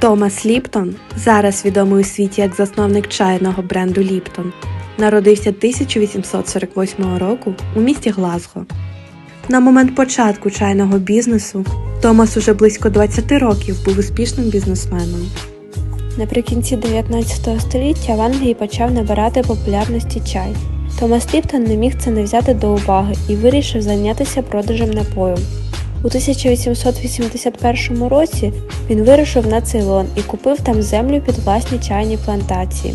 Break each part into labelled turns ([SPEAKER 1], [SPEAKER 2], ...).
[SPEAKER 1] Томас Ліптон, зараз відомий у світі як засновник чайного бренду Ліптон, народився 1848 року у місті Глазго. На момент початку чайного бізнесу Томас уже близько 20 років був успішним бізнесменом.
[SPEAKER 2] Наприкінці 19 століття в Англії почав набирати популярності чай. Томас Ліптон не міг це не взяти до уваги і вирішив зайнятися продажем напою. У 1881 році він вирушив на Цейлон і купив там землю під власні чайні плантації.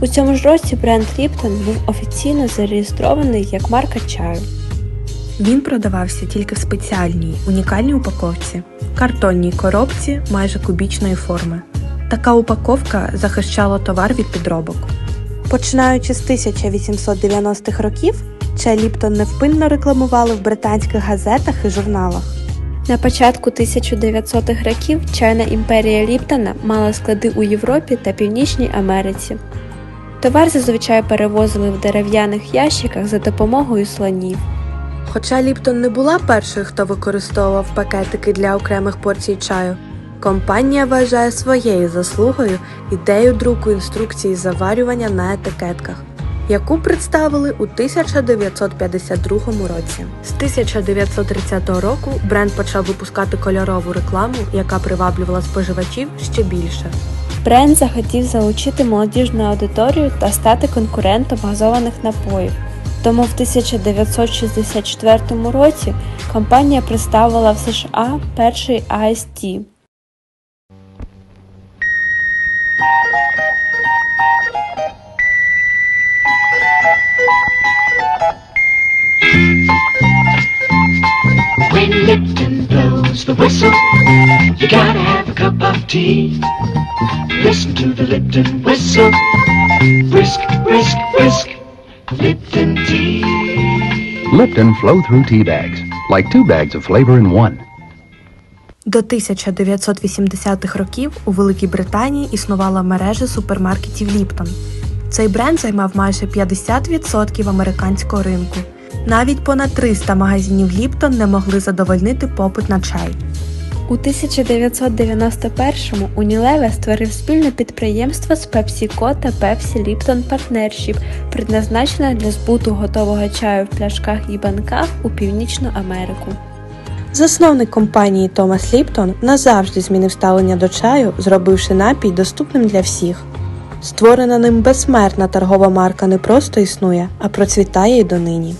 [SPEAKER 2] У цьому ж році бренд Ліптон був офіційно зареєстрований як марка чаю.
[SPEAKER 1] Він продавався тільки в спеціальній унікальній упаковці, картонній коробці майже кубічної форми. Така упаковка захищала товар від підробок. Починаючи з 1890-х років, чай Ліптон невпинно рекламували в британських газетах і журналах.
[SPEAKER 2] На початку 1900-х років чайна імперія Ліптона мала склади у Європі та Північній Америці. Товар зазвичай перевозили в дерев'яних ящиках за допомогою слонів.
[SPEAKER 1] Хоча Ліптон не була першою, хто використовував пакетики для окремих порцій чаю, компанія вважає своєю заслугою ідею друку інструкції заварювання на етикетках, яку представили у 1952 році. З 1930 року бренд почав випускати кольорову рекламу, яка приваблювала споживачів ще більше.
[SPEAKER 2] Бренд захотів залучити молодіжну аудиторію та стати конкурентом газованих напоїв. Тому в 1964 році компанія представила в США перший Ice Tea.
[SPEAKER 3] The whistle, you gotta have a cup of tea. Listen to the Lipton whistle. Whisk, whisk, whisk. Lipton tea.
[SPEAKER 4] Lipton flow through tea bags, like two bags of flavor in one.
[SPEAKER 1] До 1980-х років у Великій Британії існувала мережа супермаркетів Ліптон. Цей бренд займав майже 50% американського ринку. Навіть понад 300 магазинів Ліптон не могли задовольнити попит на чай.
[SPEAKER 2] У 1991-му Unilever створив спільне підприємство з PepsiCo та Pepsi Lipton Partnership, предназначене для збуту готового чаю в пляшках і банках у Північну Америку.
[SPEAKER 1] Засновник компанії Томас Ліптон назавжди змінив ставлення до чаю, зробивши напій доступним для всіх. Створена ним безсмертна торгова марка не просто існує, а процвітає й донині.